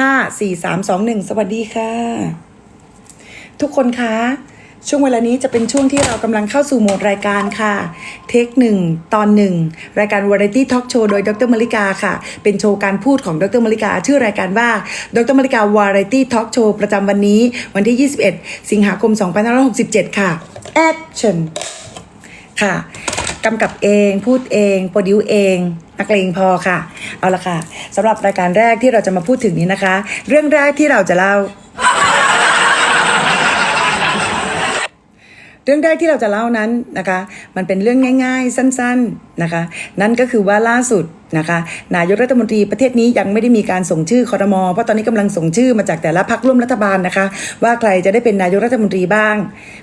ห้าสี่สามสองหนึ่งสวัสดีค่ะ ทุกคนคะช่วงเวลานี้จะเป็นช่วงที่เรากำลังเข้าสู่โหมดรายการค่ะ เทคหนึ่งตอนหนึ่งรายการ Variety Talk Show โดยดรมริกาค่ะ เป็นโชว์การพูดของดรมริกา ชื่อรายการว่าดรมริกา Variety Talk Show ประจำวันนี้ วันที่ 21 สิงหาคม 2567 ค่ะ Action ค่ะกำกับเองพูดเอง โปรดิวเอง นักเลงพอค่ะ เอาละค่ะสำหรับรายการแรกที่เราจะมาพูดถึงนี้นะคะ เรื่องแรกที่เราจะเล่า เรื่องแรกที่เราจะเล่านั้นนะคะ มันเป็นเรื่องง่าย ๆ สั้น ๆนะคะ นั่นก็คือว่าล่าสุดนะคะ นายกรัฐมนตรีประเทศนี้ยังไม่ได้มีการส่งชื่อคอรมอเพราะตอนนี้กำลังส่งชื่อมาจากแต่ละพรรคร่วมรัฐบาลนะคะ ว่าใครจะได้เป็นนายกรัฐมนตรีบ้าง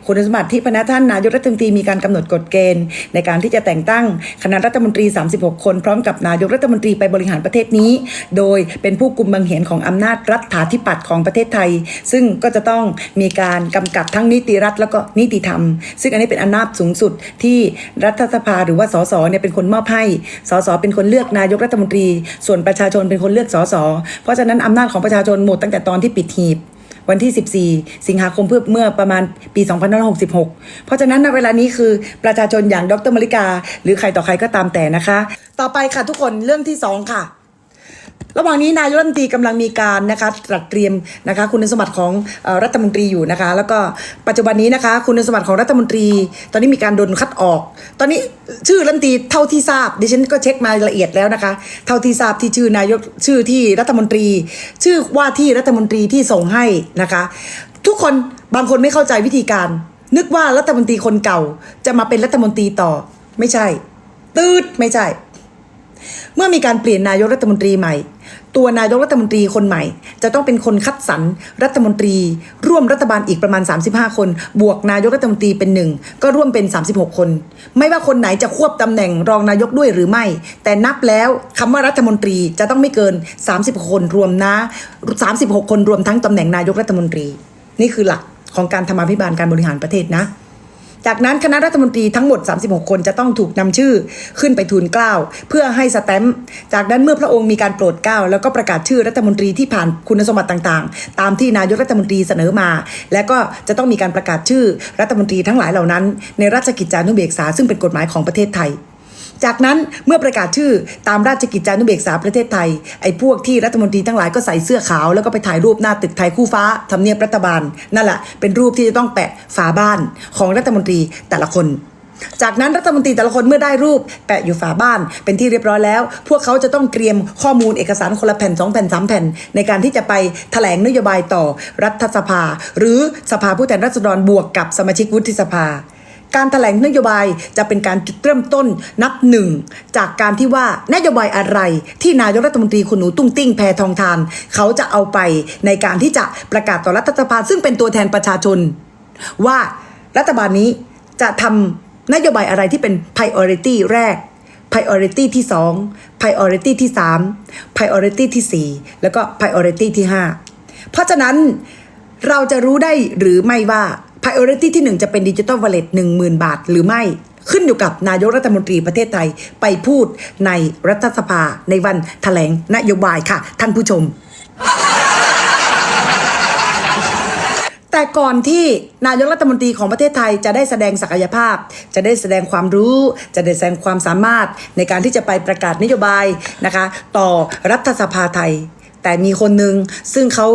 คุณสมบัติที่พนักท่านนายกรัฐมนตรีมีการกำหนดกฎเกณฑ์ ในการที่จะแต่งตั้งคณะรัฐมนตรี 36 คน พร้อมกับนายกรัฐมนตรีไปบริหารประเทศนี้ โดยเป็นผู้กุมบังเหียนของอำนาจรัฐาธิปัตย์ของประเทศไทย ซึ่งก็จะต้องมีการกำกับทั้งนิติรัฐแล้วก็นิติธรรมซึ่งอันนี้เป็นอำนาจสูงสุดที่รัฐสภาหรือว่าสสเนี่ยเป็นคนมอบให้สสเป็นคนเลือกนายกรัฐมนตรี ส่วนประชาชนเป็นคนเลือกสสเพราะฉะนั้นอำนาจของประชาชนหมดตั้งแต่ตอนที่ปิดหีบวันที่ 14 สิงหาคมเพื่อเมื่อประมาณปี 2566 เพราะฉะนั้นณเวลานี้คือประชาชนอย่างดรมริกา หรือใครต่อใครก็ตามแต่นะคะ ต่อไปค่ะทุกคนเรื่องที่ 2 ค่ะ ระหว่างนี้นายกรัฐมนตรีกำลังมีการนะคะตรัสเตรียมนะคะคุณสมบัติของรัฐมนตรีอยู่นะคะ แล้วก็ปัจจุบันนี้นะคะ คุณสมบัติของรัฐมนตรี ตอนนี้มีการโดนคัดออก ตอนนี้ชื่อรัฐมนตรีเท่าที่ทราบดิฉันก็เช็คมาละเอียดแล้วนะคะ เท่าที่ทราบที่ชื่อนายกชื่อที่รัฐมนตรี ชื่อว่าที่รัฐมนตรีที่ส่งให้นะคะ ทุกคนบางคนไม่เข้าใจวิธีการ นึกว่ารัฐมนตรีคนเก่าจะมาเป็นรัฐมนตรีต่อ ไม่ใช่ ตืดไม่ใช่ เมื่อมีการเปลี่ยนนายกรัฐมนตรีใหม่ ตัวนายกรัฐมนตรีคนใหม่ จะต้องเป็นคนคัดสรรรัฐมนตรี ร่วมรัฐบาลอีกประมาณ 35 คน บวกนายกรัฐมนตรีเป็นหนึ่งก็ร่วมเป็น 36 คน ไม่ว่าคนไหนจะควบตำแหน่งรองนายกด้วยหรือไม่ แต่นับแล้วคำว่ารัฐมนตรีจะต้องไม่เกิน36คนรวมนะ 36 คนรวมทั้งตำแหน่งนายกรัฐมนตรี นี่คือหลักของการทำอภิบาลการบริหารประเทศนะ จากนั้นคณะรัฐมนตรีทั้งหมด 36 คนจะต้องถูกนำชื่อขึ้นไปทูลเกล้าเพื่อให้สแตมป์จากนั้นเมื่อพระองค์มีการโปรดเกล้าแล้วก็ประกาศชื่อรัฐมนตรีที่ผ่านคุณสมบัติต่างๆ ตามที่นายกรัฐมนตรีเสนอมา และก็จะต้องมีการประกาศชื่อรัฐมนตรีทั้งหลายเหล่านั้น ในราชกิจจานุเบกษาซึ่งเป็นกฎหมายของประเทศไทย จากนั้นเมื่อประกาศชื่อตามราชกิจจานุเบกษาประเทศไทย ไอ้พวกที่รัฐมนตรีทั้งหลายก็ใส่เสื้อขาว แล้วก็ไปถ่ายรูปหน้าตึกไทยคู่ฟ้าทำเนียบรัฐบาล นั่นแหละเป็นรูปที่จะต้องแปะฝาบ้านของรัฐมนตรีแต่ละคน จากนั้นรัฐมนตรีแต่ละคนเมื่อได้รูป แปะอยู่ฝาบ้านเป็นที่เรียบร้อยแล้ว พวกเขาจะต้องเตรียมข้อมูลเอกสารคนละแผ่นสองแผ่นสามแผ่น ในการที่จะไปแถลงนโยบายต่อรัฐสภา หรือสภาผู้แทนราษฎรบวกกับสมาชิกวุฒิสภา การถแถลงนโยบายจะเป็นการจุดเริ่มต้นนับหนึ่งจากการที่ว่านโยบายอะไร ที่นายกรัฐมนตรีคุณหนูตุ้งติ้งแพทองทาน เขาจะเอาไปในการที่จะประกาศต่อรัฐสภาซึ่งเป็นตัวแทนประชาชน ว่ารัฐบาลนี้จะทำนโยบายอะไรที่เป็น priority แรก priority ที่ 2 priority ที่ 3 priority ที่ 4 แล้วก็ priority ที่ 5 เพราะฉะนั้นเราจะรู้ได้หรือไม่ว่า priority ที่ 1 จะเป็นดิจิ t a ลวอลเล็ต1 0,000 บาทหรือไม่ขึ้นอยู่กับนายกรัฐมนตรีประเทศไทยไปพูดในรัฐสภาในวันแถลงนโยบายค่ะ ท่านผู้ชม แต่ก่อนที่นายกรัฐมนตรีของประเทศไทยจะได้แสดงศักยภาพ จะได้แสดงความรู้ จะได้แสดงความสามารถในการที่จะไปประกาศนโยบายนะคะ ต่อรัฐสภาไทย แต่มีคนหนึ่งซึ่งเขา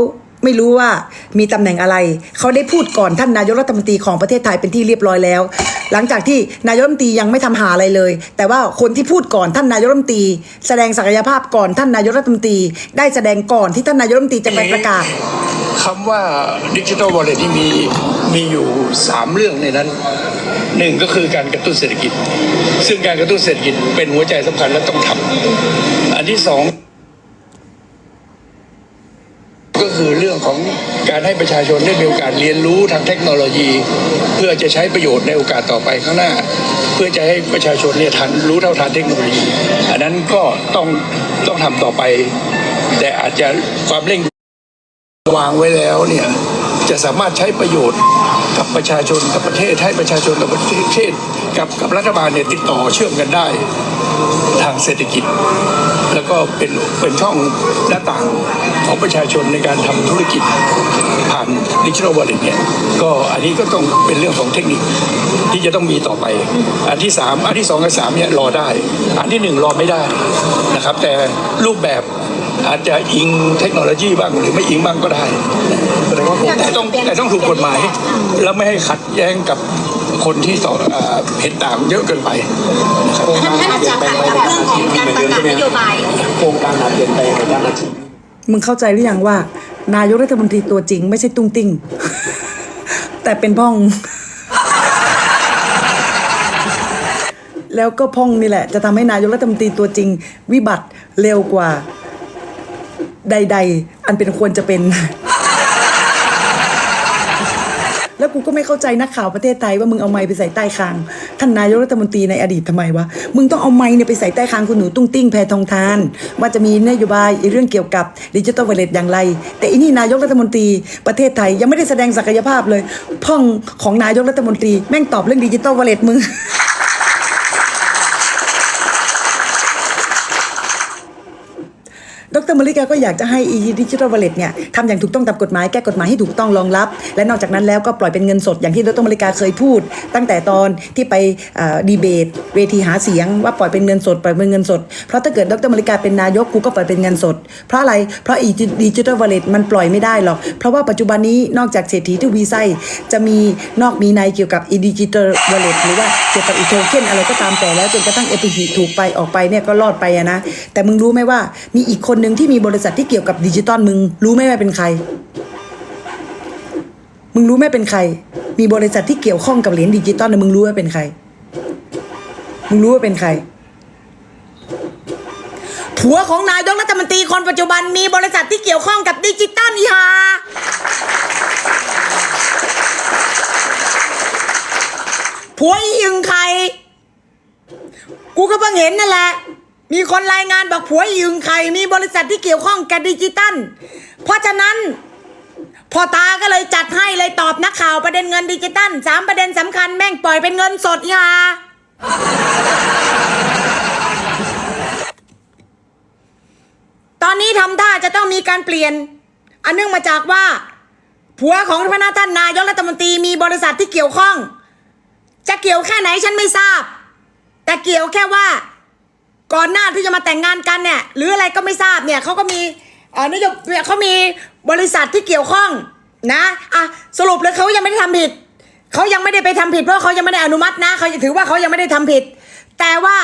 ไม่รู้ว่ามีตำแหน่งอะไร เขาได้พูดก่อนท่านนายกรัฐมนตรีของประเทศไทยเป็นที่เรียบร้อยแล้ว หลังจากที่นายกรัฐมนตรียังไม่ทำหาอะไรเลย แต่ว่าคนที่พูดก่อนท่านนายกรัฐมนตรี แสดงศักยภาพก่อนท่านนายกรัฐมนตรี ได้แสดงก่อนที่ท่านนายกรัฐมนตรีจะไปประกาศคำว่าดิจิทัลวอลเล็ตที่มีมีอยู่ 3 เรื่องในนั้นหนึ่งก็คือการกระตุ้นเศรษฐกิจ ซึ่งการกระตุ้นเศรษฐกิจเป็นหัวใจสำคัญและต้องทำอันที่สองก็คือเรื่อง ของการให้ประชาชนได้มีโอกาสเรียนรู้ทางเทคโนโลยี เพื่อจะใช้ประโยชน์ในโอกาสต่อไปข้างหน้า เพื่อจะให้ประชาชนเนี่ยทันรู้เท่าทันเทคโนโลยี อันนั้นก็ต้องต้องทำต่อไป แต่อาจจะความเร่งวางไว้แล้วเนี่ยจะสามารถใช้ประโยชน์ กับประชาชนกับประเทศให้ประชาชนกับประเทศกับกับรัฐบาลเนี่ยติดต่อเชื่อมกันได้ทางเศรษฐกิจ แล้วก็เป็นเป็นช่องหน้าต่างของประชาชนในการทำธุรกิจผ่านดิจิทัลวอลเล็ตเนี่ยก็อันนี้ก็ต้องเป็นเรื่องของเทคนิคที่จะต้องมีต่อไป อันที่สามอันที่สองกับสามเนี่ยรอได้ อันที่หนึ่งรอไม่ได้นะครับ แต่รูปแบบ อาจจะอิงเทคโนโลยีบ้างหรือไม่อิงบ้างก็ได้แต่ต้องแต่ต้องถูกกฎหมาย แล้วไม่ให้ขัดแย้งกับคนที่ต่อเอ่อเห็นต่างเยอะเกินไปนะครับท่านท่านอาจารย์คะกับเรื่องของการประกาศนโยบายโครงการอาจเปลี่ยนแปลงในด้านอาชีพมึงเข้าใจหรือยังว่า นายกรัฐมนตรีตัวจริงไม่ใช่ตุ้งติ้งแต่เป็นพ่อง แล้วก็พ่องนี่แหละ จะทำให้นายกรัฐมนตรีตัวจริง วิบัติเร็วกว่า ใด ๆ อันเป็นควรจะเป็น แล้วกูก็ไม่เข้าใจนักข่าวประเทศไทยว่ามึงเอาไม้ไปใส่ใต้คาง ท่านนายกรัฐมนตรีในอดีตทำไมวะ มึงต้องเอาไม้เนี่ยไปใส่ใต้คางคุณหนูตุ้งติ้งแพทองทาน ว่าจะมีนโยบายเรื่องเกี่ยวกับดิจิทัลวลเลตอย่างไร แต่อีนี่นายกรัฐมนตรีประเทศไทยยังไม่ได้แสดงศักยภาพเลย พ่องของนายกรัฐมนตรีแม่งตอบเรื่องดิจิทัลวลเลตมึง ดรมาริกาก็อยากจะให้อีดิจิทัลวอลเล็ตเนี่ยทำอย่างถูกต้องตามกฎหมายแก้กฎหมายให้ถูกต้องรองรับ และนอกจากนั้นแล้วก็ปล่อยเป็นเงินสดอย่างที่ดรมาริกาเคยพูด ตั้งแต่ตอนที่ไปดีเบต เวทีหาเสียงว่าปล่อยเป็นเงินสดปล่อยเป็นเงินสด เพราะถ้าเกิดดรมาริกาเป็นนายกกูก็ปล่อยเป็นเงินสด เพราะอะไรเพราะอีดิจิทัลวอลเล็ตมันปล่อยไม่ได้หรอก เพราะว่าปัจจุบันนี้นอกจากเศรษฐีที่วีไซจะมีนอกมีในเกี่ยวกับอีดิจิทัลวอลเล็ตหรือว่าเกี่ยวกับอีโทเค็นอะไรก็ตามแต่แล้วจนกระทั่งเอพิฮิถูกไปออกไปเนี่ยก็รอดไปนะแต่มึงรู้ไหมว่ามีอีกคนหนึ่งที่มีบริษัทที่เกี่ยวกับดิจิตอลมึง รู้ไหมว่าเป็นใคร มึงรู้ไหมเป็นใคร มีบริษัทที่เกี่ยวข้องกับเหรียญดิจิตอลนะมึงรู้ว่าเป็นใคร มึงรู้ว่าเป็นใครผัวของนายกรัฐมนตรีคนปัจจุบันมีบริษัทที่เกี่ยวข้องกับดิจิตอลอีหาผัวอียึงใคร กูก็เพิ่งเห็นนั่นแหละ มีคนรายงานบอกผัวยึงใครมีบริษัทที่เกี่ยวข้องกับดิจิตัล เพราะฉะนั้นพ่อตาก็เลยจัดให้เลยตอบนักข่าวประเด็นเงินดิจิตัลสามประเด็นสำคัญแม่งปล่อยเป็นเงินสดอีหาตอนนี้ทำท่าจะต้องมีการเปลี่ยน อันเนื่องมาจากว่า ผัวของพระนาท่านนายกรัฐมนตรีมีบริษัทที่เกี่ยวข้อง จะเกี่ยวแค่ไหนฉันไม่ทราบ แต่เกี่ยวแค่ว่า ก่อนหน้าที่จะมาแต่งงานกันเนี่ยหรืออะไรก็ไม่ทราบเนี่ยเขาก็มีเอ่อนโยบายเขามีบริษัทที่เกี่ยวข้องนะอะสรุปเลยเขายังไม่ได้ทำผิดเขายังไม่ได้ไปทำผิดเพราะเขายังไม่ได้อนุมัตินะเขาถือว่าเขายังไม่ได้ทำผิด แต่ว่า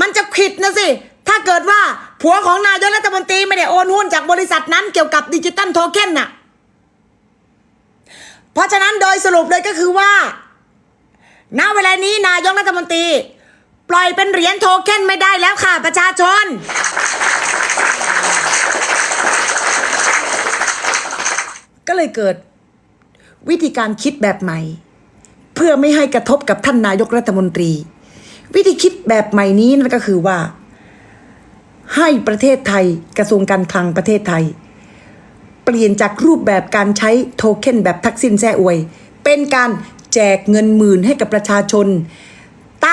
มันจะผิดนะสิถ้าเกิดว่าผัวของนายกรัฐมนตรีไม่ได้โอนหุ้นจากบริษัทนั้นเกี่ยวกับดิจิตัลโทเค็นน่ะ เพราะฉะนั้นโดยสรุปเลยก็คือว่า ณเวลานี้นายกรัฐมนตรี ปล่อยเป็นเหรียญโทเค็นไม่ได้แล้วค่ะประชาชน ก็เลยเกิดวิธีการคิดแบบใหม่ เพื่อไม่ให้กระทบกับท่านนายกรัฐมนตรี วิธีคิดแบบใหม่นี้นั่นก็คือว่า ให้ประเทศไทยกระทรวงการคลังประเทศไทย เปลี่ยนจากรูปแบบการใช้โทเค็นแบบทักษิณแซ่อวย เป็นการแจกเงินหมื่นให้กับประชาชน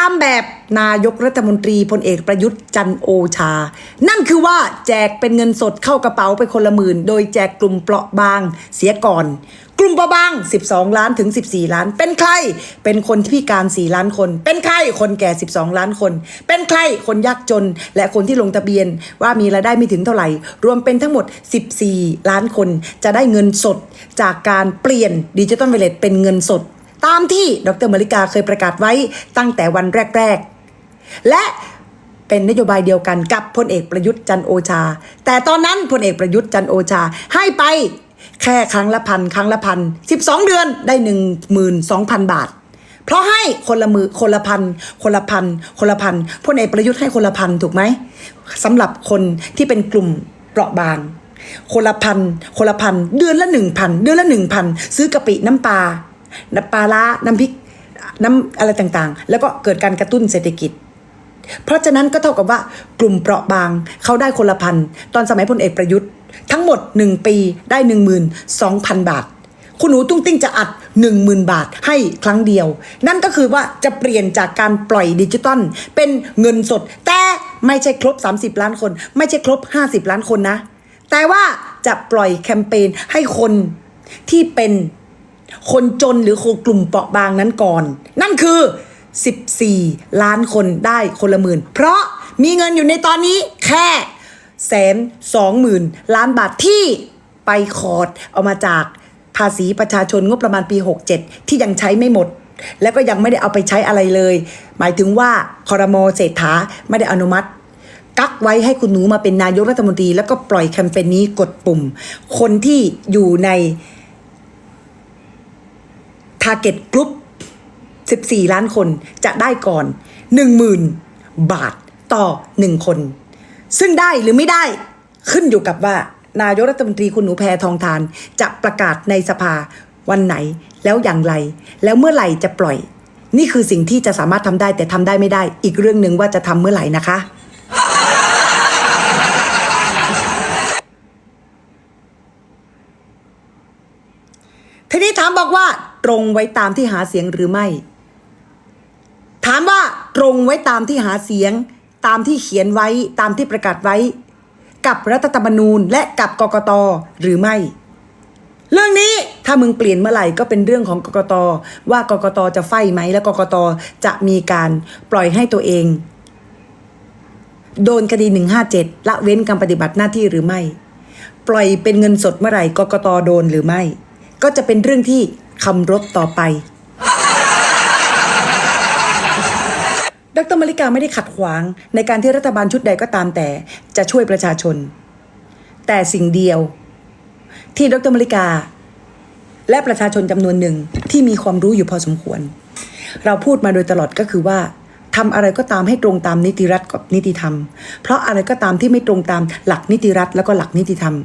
ามแบบนายกรัฐมนตรีพลเอกประยุทธ์จันโอชา นั่นคือว่าแจกเป็นเงินสดเข้ากระเป๋าไปคนละหมื่น โดยแจกกลุ่มเปราะบางเสียก่อน กลุ่มเปราะบาง 12 ล้านถึง 14 ล้าน เป็นใคร เป็นคนที่พิการ 4 ล้านคน เป็นใคร คนแก่ 12 ล้านคน เป็นใคร คนยากจน และคนที่ลงทะเบียนว่ามีรายได้ไม่ถึงเท่าไหร่ รวมเป็นทั้งหมด 14 ล้านคน จะได้เงินสดจากการเปลี่ยนดิจิตอลเวลเลตเป็นเงินสด ตามที่ดรมาริกาเคยประกาศไว้ตั้งแต่วันแรก ๆ และเป็นนโยบายเดียวกันกับพลเอกประยุทธ์จันโอชา แต่ตอนนั้นพลเอกประยุทธ์จันโอชาให้ไปแค่ครั้งละพันครั้งละพัน12เดือนได้12,000บาท เพราะให้คนละมือคนละพันคนละพันคนละพันพลเอกประยุทธ์ให้คนละพันถูกไหมสำหรับคนที่เป็นกลุ่มเปราะบาง คนละพันคนละพันเดือนละหนึ่งพันเดือนละหนึ่งพันซื้อกะปิน้ำปลา น้ำปลาละน้ำพริกน้ำอะไรต่างๆ แล้วก็เกิดการกระตุ้นเศรษฐกิจ เพราะฉะนั้นก็เท่ากับว่ากลุ่มเปราะบางเขาได้คนละพันตอนสมัยพลเอกประยุทธ์ ทั้งหมด 1 ปีได้ 12,000 บาท คุณหนูตุ้งติ้งจะอัด 10,000 บาทให้ครั้งเดียว นั่นก็คือว่าจะเปลี่ยนจากการปล่อยดิจิตอลเป็นเงินสด แต่ไม่ใช่ครบ 30 ล้านคน ไม่ใช่ครบ 50 ล้านคนนะ แต่ว่าจะปล่อยแคมเปญให้คนที่เป็น คนจนหรือคนกลุ่มเปราะบางนั้นก่อน นั่นคือ 14 ล้านคนได้คนละหมื่น เพราะมีเงินอยู่ในตอนนี้แค่แสนสองหมื่นล้านบาทที่ไปคอดเอามาจากภาษีประชาชนงบประมาณปี 67 ที่ยังใช้ไม่หมด แล้วก็ยังไม่ได้เอาไปใช้อะไรเลย หมายถึงว่าคอรมอเศรษฐาไม่ได้อนุมัติกักไว้ให้คุณหนูมาเป็นนายกรัฐมนตรี แล้วก็ปล่อยแคมเปญนี้กดปุ่ม คนที่อยู่ใน Target Group 14 ล้านคนจะได้ก่อน 10,000 บาทต่อ 1 คน ซึ่งได้หรือไม่ได้ขึ้นอยู่กับว่านายกรัฐมนตรีคุณหนูแพทองทาน จะประกาศในสภาวันไหนแล้วอย่างไร แล้วเมื่อไหร่จะปล่อย นี่คือสิ่งที่จะสามารถทำได้แต่ทำได้ไม่ได้ อีกเรื่องหนึ่งว่าจะทำเมื่อไหร่นะคะ ทีนี้ถามบอกว่า ตรงไว้ตามที่หาเสียงหรือไม่ ถามว่าตรงไว้ตามที่หาเสียง ตามที่เขียนไว้ตามที่ประกาศไว้ กับรัฐธรรมนูญและกับกกตหรือไม่ เรื่องนี้ถ้ามึงเปลี่ยนเมื่อไหร่ก็เป็นเรื่องของกกตว่ากกตจะไฟไหมและกกตจะมีการปล่อยให้ตัวเอง โดนคดี 157 ละเว้นการปฏิบัติหน้าที่หรือไม่ ปล่อยเป็นเงินสดเมื่อไหร่กกตโดนหรือไม่ ก็จะเป็นเรื่องที่ คำรบต่อไป ดรมาริกาไม่ได้ขัดขวาง ในการที่รัฐบาลชุดใดก็ตามแต่จะช่วยประชาชน แต่สิ่งเดียว ที่ดรมาริกา และประชาชนจำนวนหนึ่งที่มีความรู้อยู่พอสมควร เราพูดมาโดยตลอดก็คือว่าทำอะไรก็ตามให้ตรงตามนิติรัฐกับนิติธรรม เพราะอะไรก็ตามที่ไม่ตรงตามหลักนิติรัฐแล้วก็หลักนิติธรรม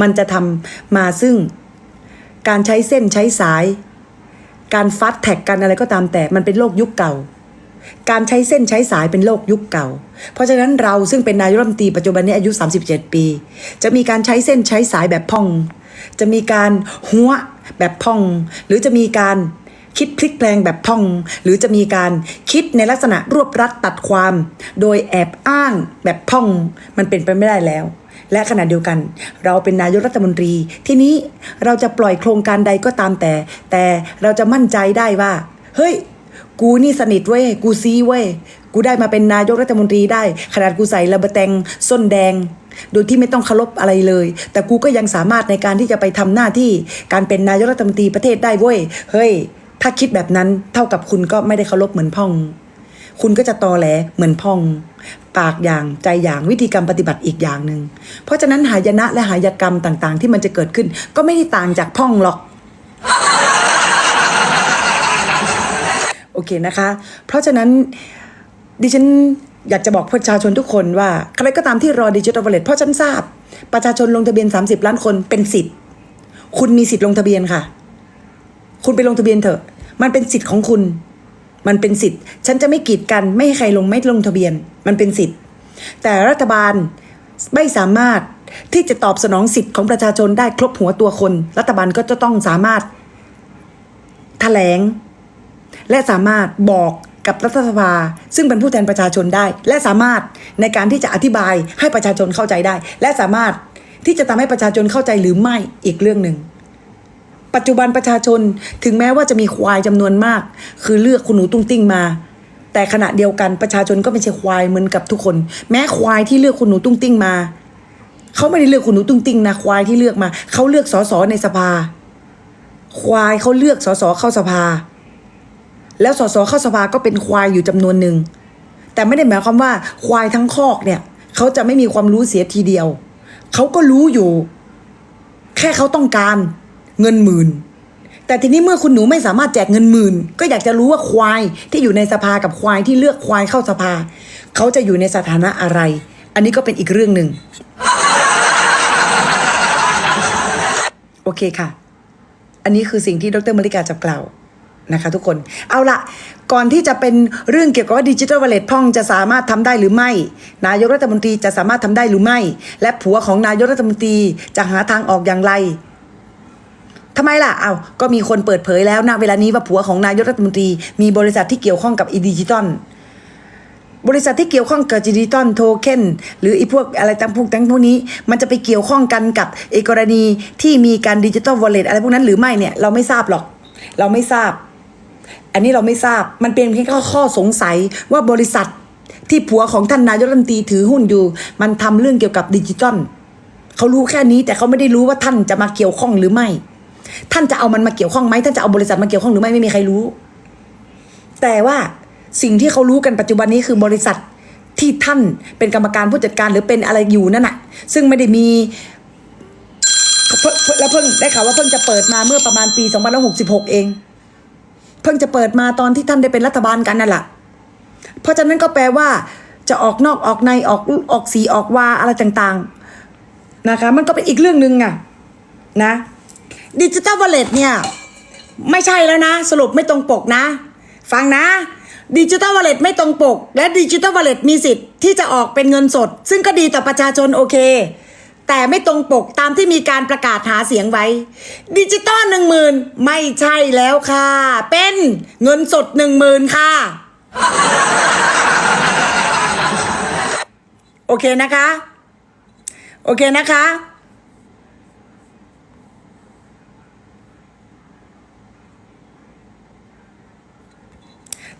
มันจะทำมาซึ่ง การใช้เส้นใช้สาย การฟัดแท็กกันอะไรก็ตามแต่มันเป็นโลกยุคเก่า การใช้เส้นใช้สายเป็นโลกยุคเก่า เพราะฉะนั้นเราซึ่งเป็นนายรัฐมนตรีปัจจุบันนี้อายุ 37 ปี จะมีการใช้เส้นใช้สายแบบพ่อง จะมีการหัวแบบพ่อง หรือจะมีการคิดพลิกแปลงแบบพ่อง หรือจะมีการคิดในลักษณะรวบรัดตัดความ โดยแอบอ้างแบบพ่อง มันเป็นไปไม่ได้แล้ว และขณะเดียวกัน เราเป็นนายกรัฐมนตรี ที่นี้เราจะปล่อยโครงการใดก็ตามแต่ แต่เราจะมั่นใจได้ว่า เฮ้ย กูนี่สนิทเว้ย กูซีเว้ย กูได้มาเป็นนายกรัฐมนตรีได้ ขนาดกูใส่ระเบแตงส้นแดง โดยที่ไม่ต้องเคารพอะไรเลย แต่กูก็ยังสามารถในการที่จะไปทำหน้าที่การเป็นนายกรัฐมนตรีประเทศได้เว้ย เฮ้ย ถ้าคิดแบบนั้นเท่ากับคุณก็ไม่ได้เคารพเหมือนพ่อง คุณก็จะตอแหลเหมือนพ่อง ปากอย่างใจอย่างวิธีกรรมปฏิบัติอีกอย่างหนึ่งเพราะฉะนั้นหายนะและหายกรรมต่างๆ ที่มันจะเกิดขึ้น ก็ไม่ได้ต่างจากพ่องหรอกโอเคนะคะ เพราะฉะนั้นดิฉันอยากจะบอกประชาชนทุกคนว่า ใครก็ตามที่รอดิจิทัลวอลเล็ตเพราะฉันทราบ ประชาชนลงทะเบียน 30 ล้านคนเป็นสิทธิ์คุณมีสิทธิ์ลงทะเบียนค่ะ คุณไปลงทะเบียนเถอะ มันเป็นสิทธิ์ของคุณ มันเป็นสิทธิ์ ฉันจะไม่กีดกันไม่ให้ใครลงไม่ลงทะเบียน มันเป็นสิทธิ์ แต่รัฐบาลไม่สามารถที่จะตอบสนองสิทธิ์ของประชาชนได้ครบหัวตัวคน รัฐบาลก็จะต้องสามารถแถลง และสามารถบอกกับรัฐสภา ซึ่งเป็นผู้แทนประชาชนได้ และสามารถในการที่จะอธิบายให้ประชาชนเข้าใจได้ และสามารถที่จะทำให้ประชาชนเข้าใจหรือไม่อีกเรื่องหนึ่ง ปัจจุบันประชาชนถึงแม้ว่าจะมีควายจำนวนมาก คือเลือกคุณหนูตุ้งติ้งมา แต่ขณะเดียวกันประชาชนก็ไม่ใช่ควายเหมือนกับทุกคน แม้ควายที่เลือกคุณหนูตุ้งติ้งมาเขาไม่ได้เลือกคุณหนูตุ้งติ้งนะควายที่เลือกมาเขาเลือกสสในสภา ควายเขาเลือกสสเข้าสภา แล้วสสเข้าสภาก็เป็นควายอยู่จำนวนหนึ่งแต่ไม่ได้หมายความว่าควายทั้งคอกเนี่ยเขาจะไม่มีความรู้เสียทีเดียวเขาก็รู้อยู่ แค่เขาต้องการ เงินหมื่น แต่ทีนี้เมื่อคุณหนูไม่สามารถแจกเงินหมื่น ก็อยากจะรู้ว่าควายที่อยู่ในสภากับควายที่เลือกควายเข้าสภา เขาจะอยู่ในสถานะอะไร อันนี้ก็เป็นอีกเรื่องหนึ่งโอเคค่ะ อันนี้คือสิ่งที่ดรมริกาจะกล่าวนะคะทุกคน เอาละก่อนที่จะเป็นเรื่องเกี่ยวกับว่าดิจิทัลวอลเล็ตพ่องจะสามารถทำได้หรือไม่ นายกรัฐมนตรีจะสามารถทำได้หรือไม่ และผัวของนายกรัฐมนตรีจะหาทางออกอย่างไร ทำไมล่ะเอา้าก็มีคนเปิดเผยแล้วนะเวลานี้ว่าผัวของนายกรัฐมนตรี มีบริษัทที่เกี่ยวข้องกับอีดิจิตอลบริษัทที่เกี่ยวข้องกับดิจิตอลโทเค็นหรือไอีพวกอะไรต่างพวกต่างพวกนี้ มันจะไปเกี่ยวข้องกันกับไอกรณีที่มีการดิจิตอลวอลเล็ตอะไรพวกนั้นหรือไม่เนี่ยเราไม่ทราบหรอก เราไม่ทราบ อันนี้เราไม่ทราบมันเป็นแค่ข้อสงสัยว่าบริษัทที่ผัวของท่านนายกรัฐมนตรีถือหุ้นอยู่ มันทำเรื่องเกี่ยวกับดิจิตอลเขารู้แค่นี้แต่เขาไม่ได้รู้ว่าท่านจะมาเกี่ยวข้องหรือไม่ ท่านจะเอามันมาเกี่ยวข้องไหมท่านจะเอาบริษัทมาเกี่ยวข้องหรือไม่ไม่มีใครรู้ แต่ว่าสิ่งที่เขารู้กันปัจจุบันนี้คือบริษัทที่ท่านเป็นกรรมการผู้จัดการหรือเป็นอะไรอยู่นั่นน่ะ ซึ่งไม่ได้มีแล้วเพิ่งได้ข่าวว่าเพิ่งจะเปิดมาเมื่อประมาณปี2566 เอง เพิ่งจะเปิดมาตอนที่ท่านได้เป็นรัฐบาลกันนั่นแหละเพราะฉะนั้นก็แปลว่า จะออกนอกออกในออกออกสีออกวาอะไรต่าง ๆ นะคะ มันก็เป็นอีกเรื่องหนึ่งอะนะ ดิจิ t a ลวอลเล็ตเนี่ยไม่ใช่แล้วนะ สรุปไม่ตรงปกนะ ฟังนะดิจิ t a ลวอลเล็ตไม่ตรงปก และดิจิ t a ลวอลเล็ตมีสิทธิ์ที่จะออกเป็นเงินสด ซึ่งก็ดีต่อประชาชนโอเค แต่ไม่ตรงปกตามที่มีการประกาศหาเสียงไว้ ดิจิตอลหนึ่งหมื่นไม่ใช่แล้วค่ะ เป็นเงินสดหนึ่งหมื่นค่ะ โอเคนะคะ โอเคนะคะ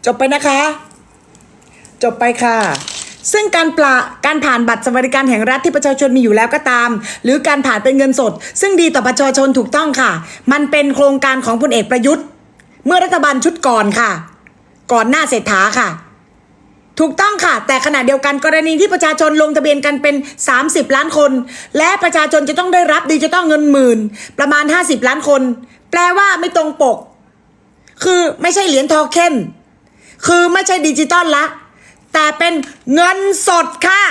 จบไปนะคะ จบไปค่ะซึ่งการปลาการผ่านบัตรสวัสดิการแห่งรัฐที่ประชาชนมีอยู่แล้วก็ตาม หรือการผ่านเป็นเงินสด ซึ่งดีต่อประชาชนถูกต้องค่ะ มันเป็นโครงการของพลเอกประยุทธ์ เมื่อรัฐบาลชุดก่อนค่ะ ก่อนหน้าเศรษฐาค่ะ ถูกต้องค่ะ แต่ขณะเดียวกันกรณีที่ประชาชนลงทะเบียนกันเป็น 30 ล้านคน และประชาชนจะต้องได้รับดิจิตอลเงินหมื่น ประมาณ 50 ล้านคน แปลว่าไม่ตรงปก คือไม่ใช่เหรียญทอเค็น คือไม่ใช่ดิจิตอลละ แต่เป็นเงินสดค่ะ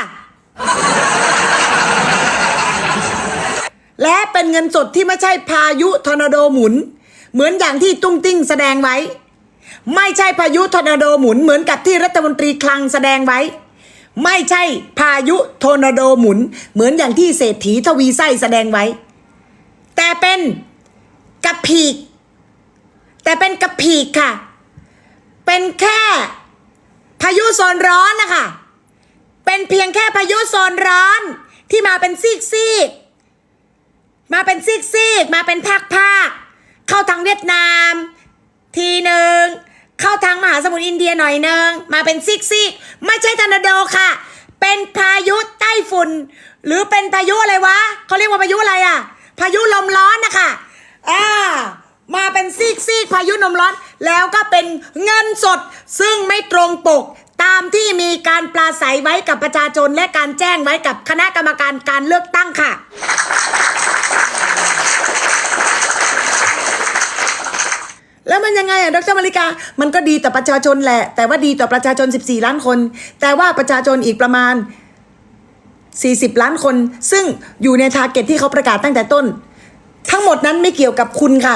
และเป็นเงินสดที่ไม่ใช่พายุทอร์นาโดหมุน เหมือนอย่างที่ตุ้งติ้งแสดงไว้ ไม่ใช่พายุทอร์นาโดหมุนเหมือนกับที่รัฐมนตรีคลังแสดงไว้ ไม่ใช่พายุทอร์นาโดหมุน เหมือนอย่างที่เศรษฐีทวีไส้แสดงไว้ แต่เป็นกระพีกแต่เป็นกระพีกค่ะ เป็นแค่พายุโซนร้อนนะคะ เป็นเพียงแค่พายุโซนร้อนที่มาเป็นซีกซีกมาเป็นซีกซีกมาเป็นภาคภาคเข้าทางเวียดนาม ทีหนึ่งเข้าทางมหาสมุทรอินเดียหน่อยหนึ่งมาเป็นซีกซีกไม่ใช่ทอร์นาโดค่ะ เป็นพายุใต้ฝุ่น หรือเป็นพายุอะไรวะเขาเรียกว่าพายุอะไรอะ พายุลมร้อนนะคะอ่า มาเป็นซีกซีกพายุลมร้อน แล้วก็เป็นเงินสด ซึ่งไม่ตรงปก ตามที่มีการปราศัยไว้กับประชาชนและการแจ้งไว้กับคณะกรรมการการเลือกตั้งค่ะ แล้วมันยังไงอะดรมาริกา มันก็ดีต่อประชาชนแหละ แต่ว่าดีต่อประชาชน 14 ล้านคน แต่ว่าประชาชนอีกประมาณ 40 ล้านคน ซึ่งอยู่ในทาร์เก็ตที่เขาประกาศตั้งแต่ต้น ทั้งหมดนั้นไม่เกี่ยวกับคุณค่ะ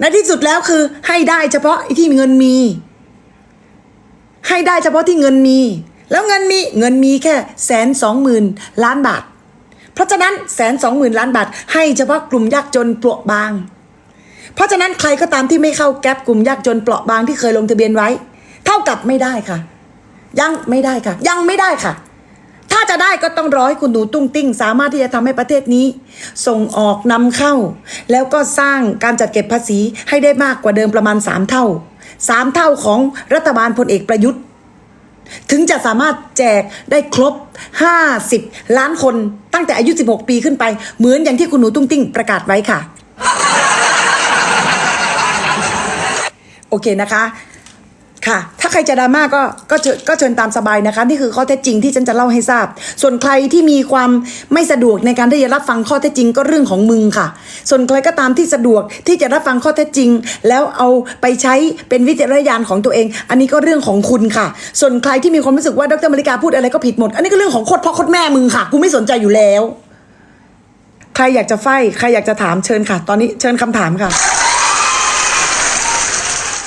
ในที่สุดแล้วคือให้ได้เฉพาะที่เงินมี ให้ได้เฉพาะที่เงินมี แล้วเงินมีเงินมีแค่แสนสองหมื่นล้านบาท เพราะฉะนั้นแสนสองหมื่นล้านบาท ให้เฉพาะกลุ่มยากจนเปราะบาง เพราะฉะนั้นใครก็ตามที่ไม่เข้าแก๊ปกลุ่มยากจนเปราะบางที่เคยลงทะเบียนไว้ เท่ากับไม่ได้ค่ะ ยังไม่ได้ค่ะ ยังไม่ได้ค่ะ ถ้าจะได้ก็ต้องรอให้คุณหนูตุ้งติ้ง สามารถที่จะทำให้ประเทศนี้ ส่งออกนำเข้า แล้วก็สร้างการจัดเก็บภาษีให้ได้มากกว่าเดิมประมาณ 3 เท่า 3 เท่าของรัฐบาลพลเอกประยุทธ์ ถึงจะสามารถแจกได้ครบ 50 ล้านคนตั้งแต่อายุ 16 ปีขึ้นไป เหมือนอย่างที่คุณหนูตุ้งติ้งประกาศไว้ค่ะ โอเคนะคะค่ะ ใครจะดราม่าก็ก็เชิญก็เชิญตามสบายนะคะนี่คือข้อเท็จจริงที่ฉันจะเล่าให้ทราบ ส่วนใครที่มีความไม่สะดวกในการที่จะรับฟังข้อเท็จจริงก็เรื่องของมึงค่ะ ส่วนใครก็ตามที่สะดวกที่จะรับฟังข้อเท็จจริง แล้วเอาไปใช้เป็นวิจารณญาณของตัวเอง อันนี้ก็เรื่องของคุณค่ะ ส่วนใครที่มีความรู้สึกว่าดรมริกาพูดอะไรก็ผิดหมด อันนี้ก็เรื่องของโคตรพ่อโคตรแม่มึงค่ะกูไม่สนใจอยู่แล้ว ใครอยากจะไฟใครอยากจะถามเชิญค่ะ ตอนนี้เชิญคำถามค่ะ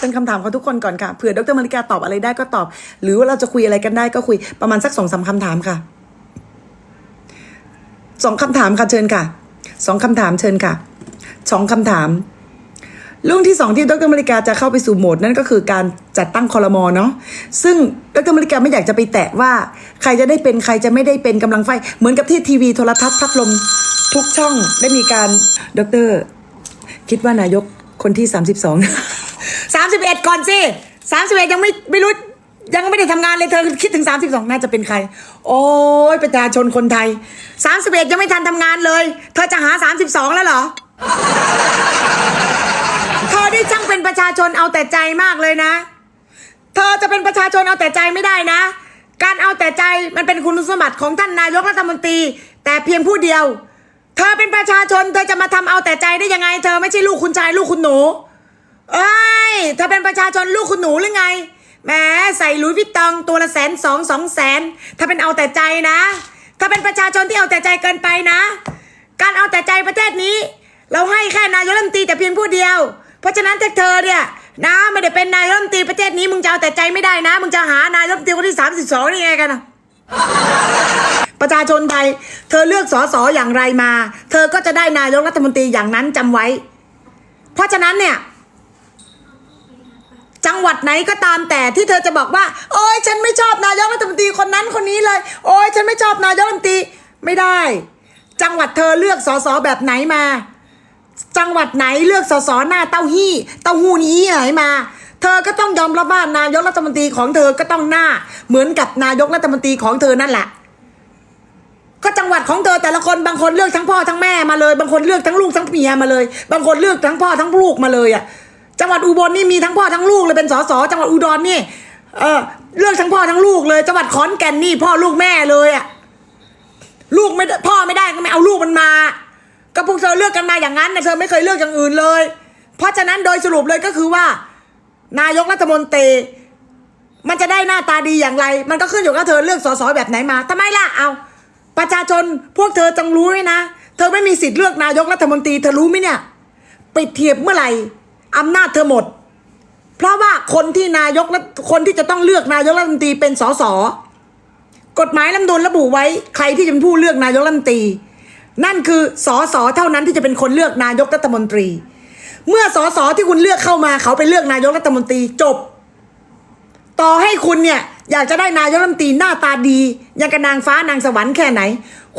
เป็นคำถามของทุกคนก่อนค่ะเผื่อดรมาริกาตอบอะไรได้ก็ตอบ หรือว่าเราจะคุยอะไรกันได้ก็คุยประมาณสักสองสามคำถามค่ะสองคำถามค่ะเชิญค่ะสองคำถามเชิญค่ะสองคำถามเรื่องที่สองที่ดรมริกาจะเข้าไปสู่โหมดนั่นก็คือการจัดตั้งคอรมอเนาะซึ่งดรมริกาไม่อยากจะไปแตะว่า ใครจะได้เป็นใครจะไม่ได้เป็นกำลังไฟ เหมือนกับที่ทีวีโทรทัศน์พัดลมทุกช่องได้มีการดร คิดว่านายกคนที่ 32 31ก่อนสิ31ยังไม่ไม่รู้ยังไม่ได้ทำงานเลยเธอคิดถึง 32 น่าจะเป็นใคร โอ้ยประชาชนคนไทย 31 ยังไม่ทันทำงานเลย เธอจะหา 32 แล้วเหรอ เธอได้ช่างเป็นประชาชนเอาแต่ใจมากเลยนะ เธอจะเป็นประชาชนเอาแต่ใจไม่ได้นะ การเอาแต่ใจมันเป็นคุณสมบัติของท่านนายกรัฐมนตรี แต่เพียงผู้เดียว เธอเป็นประชาชนเธอจะมาทำเอาแต่ใจได้ยังไง เธอไม่ใช่ลูกคุณชายลูกคุณหนู เอ้ยเธอเป็นประชาชนลูกคุณหนูหรือไงแหมใส่หลุยวิตตองตัวละแสนสองสองแสนถ้าเป็นเอาแต่ใจนะ ถ้าเป็นประชาชนที่เอาแต่ใจเกินไปนะ การเอาแต่ใจประเทศนี้ เราให้แค่นายกรัฐมนตรีแต่เพียงผู้เดียว เพราะฉะนั้นถ้าเธอเนี่ยนะไม่ได้เป็นนายกรัฐมนตรีประเทศนี้มึงจะเอาแต่ใจไม่ได้นะ มึงจะหานายกรัฐมนตรีคนที่สามสิบสองนี่ไงกันนะประชาชนไทย เธอเลือกสอสออย่างไรมา เธอก็จะได้นายกรัฐมนตรีอย่างนั้นจำไว้ เพราะฉะนั้นเนี่ย จังหวัดไหนก็ตามแต่ที่เธอจะบอกว่า โอ้ยฉันไม่ชอบนายกรัฐมนตรีคนนั้นคนนี้เลย โอ้ยฉันไม่ชอบนายกรัฐมนตรีไม่ได้ จังหวัดเธอเลือกสสแบบไหนมา จังหวัดไหนเลือกสสหน้าเต้าฮี่เต้าหู้นี้ไหนมา เธอก็ต้องยอมรับว่านายกรัฐมนตรีของเธอก็ต้องหน้า เหมือนกับนายกรัฐมนตรีของเธอนั่นแหละก็จังหวัดของเธอแต่ละคนบางคนเลือกทั้งพ่อทั้งแม่มาเลย บางคนเลือกทั้งลูกทั้งเมียมาเลย บางคนเลือกทั้งพ่อทั้งลูกมาเลยอะ จังหวัดอุบลนี่มีทั้งพ่อทั้งลูกเลยเป็นสสจังหวัดอุดรนี่เออเลือกทั้งพ่อทั้งลูกเลย จังหวัดขอนแก่นนี่พ่อลูกแม่เลยอะลูกไม่พ่อไม่ได้ก็ไม่เอาลูกมันมา ก็พวกเธอเลือกกันมาอย่างนั้นนะเธอไม่เคยเลือกอย่างอื่นเลย เพราะฉะนั้นโดยสรุปเลยก็คือว่า นายกรัฐมนตรีมันจะได้หน้าตาดีอย่างไร มันก็ขึ้นอยู่กับเธอเลือกสสแบบไหนมาทำไมล่ะเอา ประชาชนพวกเธอจงรู้ไว้นะ เธอไม่มีสิทธิ์เลือกนายกรัฐมนตรีเธอรู้ไหมเนี่ยปิดเทียบเมื่อไหร่ อำนาจเธอหมด เพราะว่าคนที่นายกและคนที่จะต้องเลือกนายกรัฐมนตรีเป็นสสกฎหมายรัฐธรรมนูลระบุไว้ใครที่จะเป็นผู้เลือกนายกรัฐมนตรี นั่นคือสสเท่านั้นที่จะเป็นคนเลือกนายกรัฐมนตรี เมื่อสสที่คุณเลือกเข้ามาเขาไปเลือกนายกรัฐมนตรีจบ ต่อให้คุณเนี่ยอยากจะได้นายกรัฐมนตรีหน้าตาดี อย่างกับนางฟ้านางสวรรค์แค่ไหน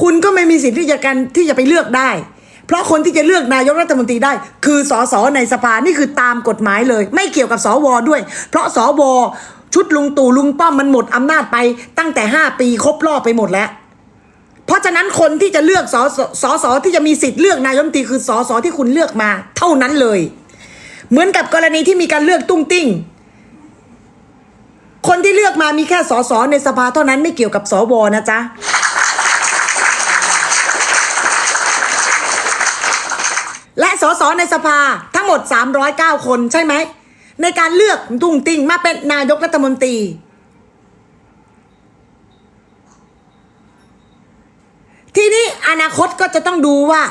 คุณก็ไม่มีสิทธิ์ที่จะกันที่จะไปเลือกได้ ราะคนที่จะเลือกนายกรัฐมนตรีได้ คือสสในสภานี่คือตามกฎหมายเลย ไม่เกี่ยวกับสวด้วย เพราะสวชุดลุงตู่ลุงป้อมมันหมดอำนาจไปตั้งแต่ 5 ปีครบรอบไปหมดแล้ว เพราะฉะนั้นคนที่จะเลือกสสสที่จะมีสิทธิ์เลือกนายกรัฐมนตรีคือสสที่คุณเลือกมา เท่านั้นเลย เหมือนกับกรณีที่มีการเลือกตุ้งติ้งคนที่เลือกมามีแค่สสในสภาเท่านั้นไม่เกี่ยวกับสวนะจ๊ะ และสสในสภาทั้งหมด 309 คนใช่ไหม ในการเลือกตุ้งติ้งมาเป็นนายกรัฐมนตรี ทีนี้อนาคตก็จะต้องดูว่า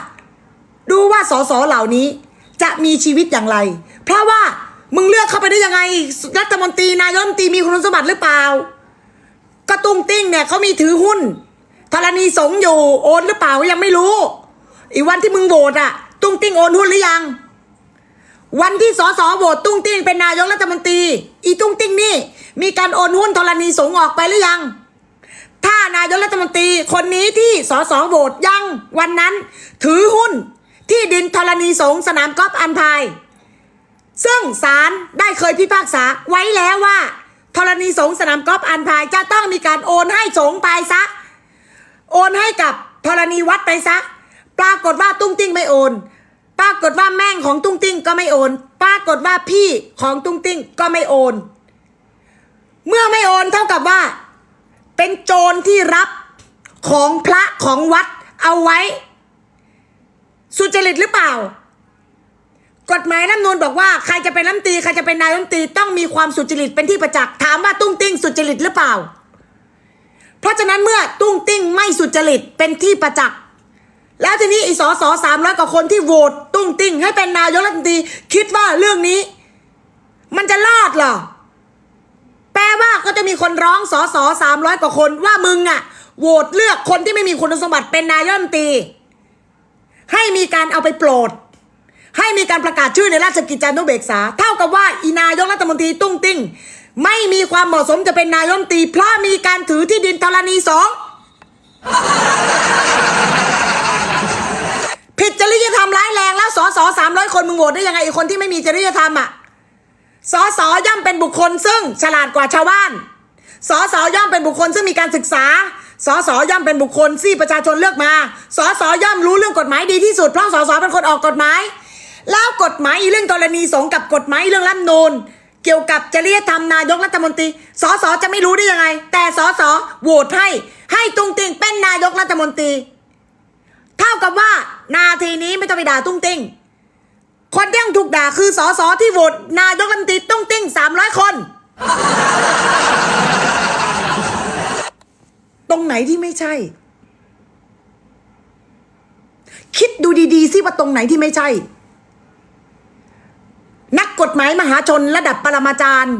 ดูว่าสสเหล่านี้จะมีชีวิตอย่างไร เพราะว่ามึงเลือกเข้าไปได้ยังไง รัฐมนตรีนายกรัฐมนตรีมีคุณสมบัติหรือเปล่าก็ตุ้งติ้งเนี่ยเขามีถือหุ้นธรณีสงอยู่โอนหรือเปล่ายังไม่รู้อีวันที่มึงโหวตอะ ตุ้งติ้งโอนหุ้นหรือยัง วันที่สสโหวตตุ้งติ้งเป็นนายกรัฐมนตรี อีตุ้งติ้งนี่ มีการโอนหุ้นธรณีสงออกไปหรือยัง ถ้านายกรัฐมนตรีคนนี้ที่สสโหวตยังวันนั้น ถือหุ้นที่ดินธรณีสงสนามกอล์ฟอันพายซึ่งศาลได้เคยพิพากษาไว้แล้วว่าธรณีสงสนามกอล์ฟอันพายจะต้องมีการโอนให้สงไปซะ โอนให้กับธรณีวัดไปซะ ปรากฏว่าตุ้งติ้งไม่โอน ปรากฏว่าแม่งของตุ้งติ้งก็ไม่โอน ปรากฏว่าพี่ของตุ้งติ้งก็ไม่โอน เมื่อไม่โอนเท่ากับว่า เป็นโจรที่รับของพระของวัดเอาไว้ สุจริตหรือเปล่า กฎหมายรัฐนูญบอกว่าใครจะเป็นรัฐมนตรีใครจะเป็นนายกรัฐมนตรีต้องมีความสุจริตเป็นที่ประจักษ์ถามว่าตุ้งติ้งสุจริตหรือเปล่า เพราะฉะนั้นเมื่อตุ้งติ้งไม่สุจริตเป็นที่ประจักษ์ แล้วทีนี้อีสอสอสามร้อยกว่าคนที่โหวตตุ้งติ้งให้เป็นนายกรัฐมนตรีคิดว่าเรื่องนี้ มันจะรอดเหรอ แปลว่าก็จะมีคนร้องสอสอสามร้อยกว่าคนว่ามึงอะโหวตเลือกคนที่ไม่มีคุณสมบัติเป็นนายกรัฐมนตรี ให้มีการเอาไปโปรด ให้มีการประกาศชื่อในราชกิจจานุเบกษา เท่ากับว่าอีนายกรัฐมนตรีตุ้งติ้งไม่มีความเหมาะสมจะเป็นนายกรัฐมนตรีเพราะมีการถือที่ดินธรณีสองผิดจริยธรรมร้ายแรงแล้วส อสสามร้อยคนมึงโหวตได้ยังไงอีกคนที่ไม่มีจริยธรรมอะสอสอย่อมเป็นบุคคลซึ่งฉลาดกว่าชาวบ้านสอสอย่อมเป็นบุคคลซึ่งมีการศึกษาสอสอย่อมเป็นบุคคลที่ประชาชนเลือกมาสอสอย่อมรู้เรื่องกฎหมายดีที่สุดเพราะสอสเป็นคนออกกฎหมาย แล้วกฎหมายเรื่องกรณีสงกับกฎหมายเรื่องรัฐมนูนเกี่ยวกับจริยธรรมนายกรัฐมนตรีสสจะไม่รู้ได้ยังไง แต่สสโหวตให้ ให้ตุ้งติงเป็นนายกรัฐมนตรี เท่ากับว่านาทีนี้ไม่ต้องไปด่าตุ้งติง คนที่ต้องถูกด่าคือสอสอที่โหวตนายกรัฐมนตรีตุ้งติ้งสามร้อยคน ตรงไหนที่ไม่ใช่ คิดดูดีๆสิว่าตรงไหนที่ไม่ใช่ นักกฎหมายมหาชนระดับปรมาจารย์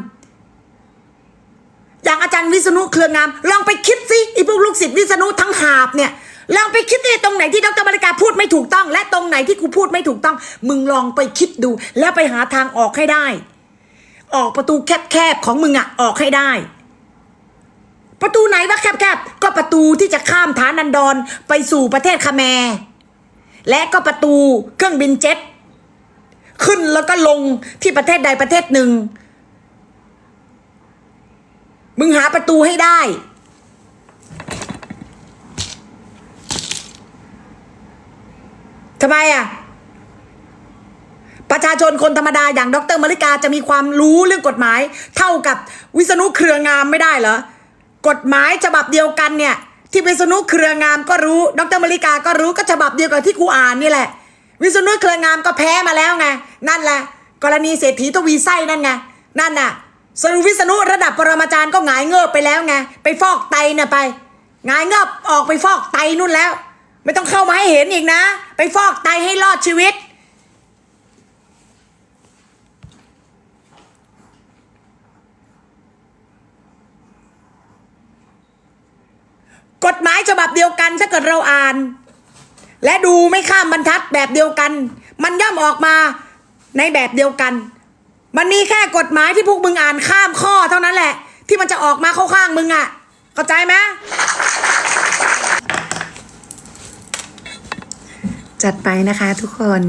อย่างอาจารย์วิษณุเครืองาม ลองไปคิดสิไอีพวกลูกศิษย์วิษณุทั้งหาบเนี่ย ลองไปคิดสิตรงไหนที่ดรมาริกาพูดไม่ถูกต้อง และตรงไหนที่กูพูดไม่ถูกต้อง มึงลองไปคิดดู แล้วไปหาทางออกให้ได้ ออกประตูแคบๆของมึงอะออกให้ได้ ประตูไหนวะแคบๆก็ประตูที่จะข้ามฐานันดรไปสู่ประเทศคาแมและก็ประตูเครื่องบินเจ็ต ขึ้นแล้วก็ลงที่ประเทศใดประเทศหนึ่ง มึงหาประตูให้ได้ ทำไมอะ ประชาชนคนธรรมดาอย่างดรมริกาจะมีความรู้เรื่องกฎหมาย เท่ากับวิษณุเครืองามไม่ได้เหรอกฎหมายฉบับเดียวกันเนี่ย ที่วิษณุเครืองามก็รู้ ดรมริกาก็รู้ก็ฉบับเดียวกับที่กูอ่านนี่แหละ วิษณุเครืองามก็แพ้มาแล้วไงนั่นแหละ กรณีเศรษฐีทวีไส้นั่นไงนั่นน่ะส่วนวิษณุระดับปรมาจารย์ก็หงายเงือบไปแล้วไงไปฟอกไตน่ะไปหงายเงือบออกไปฟอกไตนู่นแล้ว ไม่ต้องเข้ามาให้เห็นอีกนะ ไปฟอกไตให้รอดชีวิต กฎหมายฉบับเดียวกันถ้าเกิดเราอ่าน และดูไม่ข้ามบรรทัดแบบเดียวกัน มันย่อมออกมาในแบบเดียวกัน มันมีแค่กฎหมายที่พวกมึงอ่านข้ามข้อเท่านั้นแหละ ที่มันจะออกมาเข้าข้างมึงอะ่ะ เข้าใจไหม จัดไปนะคะทุกคน